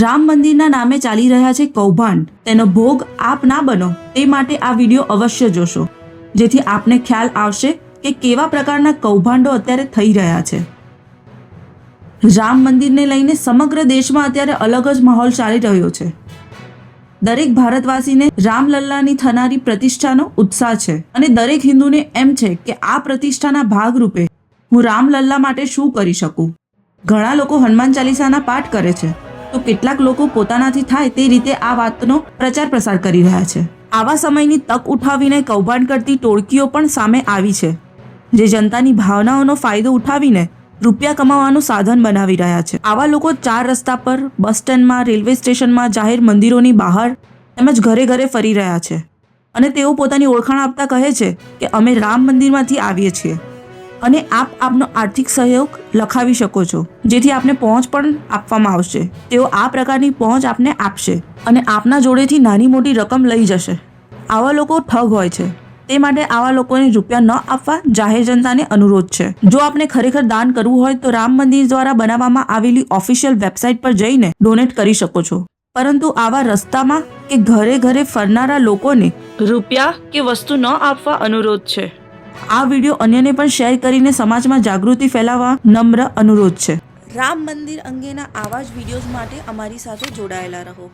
રામ મંદિરના નામે ચાલી રહ્યા છે કૌભાંડ. તેનો ભોગ આપ ના બનો, તે માટે આ વીડિયો અવશ્ય જોશો. જેથી આપને ખ્યાલ આવશે કે કેવા પ્રકારના કૌભાંડો અત્યારે થઈ રહ્યા છે. રામ મંદિરને લઈને સમગ્ર દેશમાં અત્યારે અલગ જ માહોલ ચાલી રહ્યો છે. દરેક ભારતવાસીને રામલલ્લાની થનારી પ્રતિષ્ઠાનો ઉત્સાહ છે અને દરેક હિન્દુને એમ છે કે આ પ્રતિષ્ઠાના ભાગરૂપે હું રામલલ્લા માટે શું કરી શકું? ઘણા લોકો હનુમાન ચાલીસાના પાઠ કરે છે. તો કેટલાક લોકો પોતાનાથી થાય તે રીતે આ વાતનો પ્રચાર પ્રસાર કરી રહ્યા છે. આવા સમયની તક ઉઠાવીને કૌભાંડ કરતી ટોળકીઓ પણ સામે આવી છે. જે જનતાની ભાવનાઓનો ફાયદો ઉઠાવીને રૂપિયા કમાવાનું સાધન બનાવી રહ્યા છે. આવા લોકો ચાર રસ્તા પર, બસ સ્ટેન્ડમાં, રેલવે સ્ટેશનમાં, જાહેર મંદિરોની બહાર તેમજ ઘરે ઘરે ફરી રહ્યા છે. અને તેઓ પોતાની ઓળખાણ આપતા કહે છે કે અમે રામ મંદિરમાંથી આવીએ છીએ. અને આપ આપનો આર્થિક સહયોગ લખાવી શકો છો. જેથી આપને પહોંચ પણ આપવામાં આવશે. તેઓ આ પ્રકારની પહોંચ આપને આપશે અને આપના જોડેથી નાની મોટી રકમ લઈ જશે. આવા લોકો ઠગ હોય છે. તે માટે આવા લોકોને રૂપિયા ન આપવા જાહેર જનતાને અનુરોધ છે. જો આપને ખરેખર દાન કરવું હોય તો રામ મંદિર દ્વારા બનાવવામાં આવેલી ઓફિશિયલ વેબસાઇટ પર જઈને ડોનેટ કરી શકો છો. પરંતુ આવા રસ્તામાં કે ઘરે ઘરે ફરનારા લોકોને રૂપિયા કે વસ્તુ ન આપવા અનુરોધ છે. આ વીડિયો અન્યને પણ શેર કરીને સમાજમાં જાગૃતિ ફેલાવવા નમ્ર અનુરોધ છે. રામ મંદિર અંગેના આવા જ વિડીયોઝ માટે અમારી સાથે જોડાયેલા રહો.